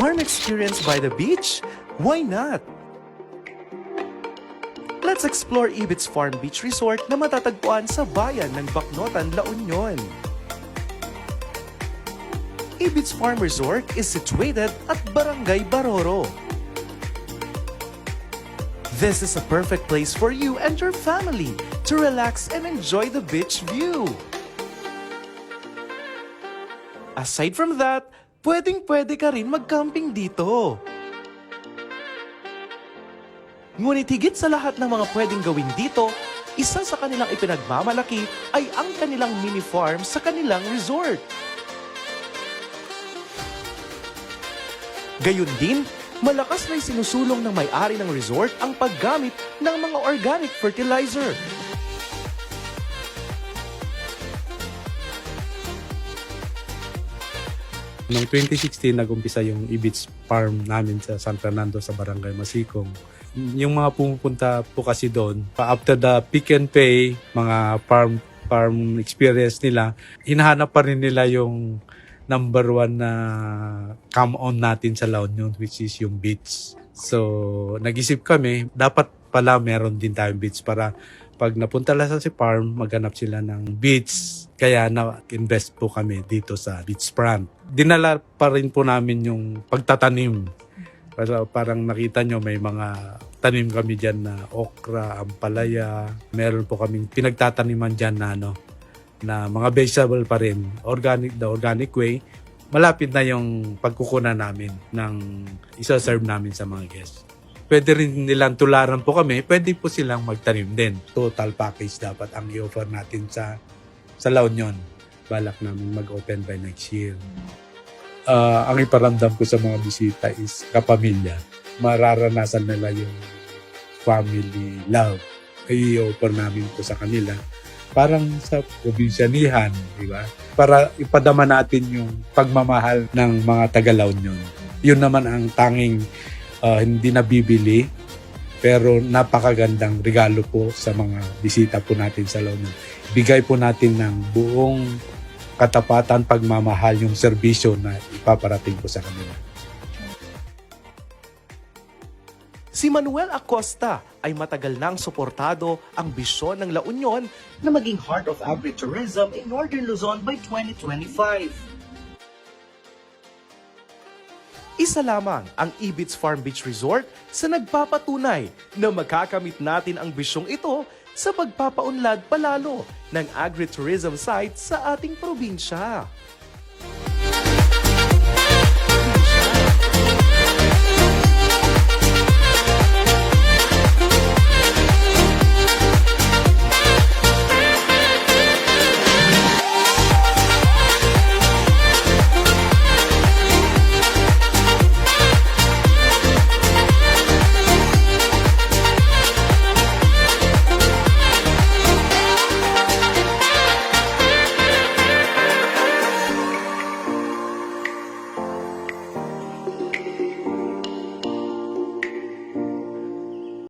Farm experience by the beach? Why not? Let's explore Ibits Farm Beach Resort na matatagpuan sa bayan ng Bacnotan, La Union. Ibits Farm Resort is situated at Barangay Baroro. This is a perfect place for you and your family to relax and enjoy the beach view. Aside from that, pwedeng pwede ka rin mag-camping dito. Ngunit higit sa lahat ng mga pwedeng gawin dito, isa sa kanilang ipinagmamalaki ay ang kanilang mini farm sa kanilang resort. Gayun din, malakas na sinusulong ng may-ari ng resort ang paggamit ng mga organic fertilizer. Noong 2016, nag-umpisa yung Ibits Farm namin sa San Fernando sa Barangay Masikong. Yung mga pumupunta po kasi doon, after the pick and pay, mga farm farm experience nila, hinahanap pa rin nila yung number one na come on natin sa La Union, which is yung beach. So, nag-isip kami, dapat pala meron din tayong beach para pag napunta lang sa si farm, maghanap sila ng beach. Kaya na-invest po kami dito sa beachfront. Dinala pa rin po namin yung pagtatanim. Para parang nakita nyo may mga tanim kami dyan na okra, ampalaya. Meron po kaming pinagtataniman dyan na ano, na mga vegetable pa rin. Organic, the organic way. Malapit na yung pagkukunan namin ng isa-serve namin sa mga guests pwede rin nilang tularan po kami, pwede po silang magtanim din. Total package dapat ang i-offer natin sa sa La Union. Balak namin mag-open by next year. Ah, ang iparamdam ko sa mga bisita is kapamilya. Mararanasan nila yung family love. I-offer namin po sa kanila. Parang sa probinsyanihan, di ba? Para ipadama natin yung pagmamahal ng mga taga La Union. Yun naman ang tanging ah, hindi nabibili pero napakagandang regalo po sa mga bisita po natin sa La Union. Bigay po natin ng buong katapatan, pagmamahal yung serbisyo na ipaparating po sa kanila. Si Manuel Acosta ay matagal nang suportado ang bisyon ng La Union na maging Heart of Agritourism in Northern Luzon by 2025. Isa lamang ang Ibits Farm Beach Resort sa nagpapatunay na makakamit natin ang bisyong ito sa pagpapaunlad palalo ng agritourism site sa ating probinsya.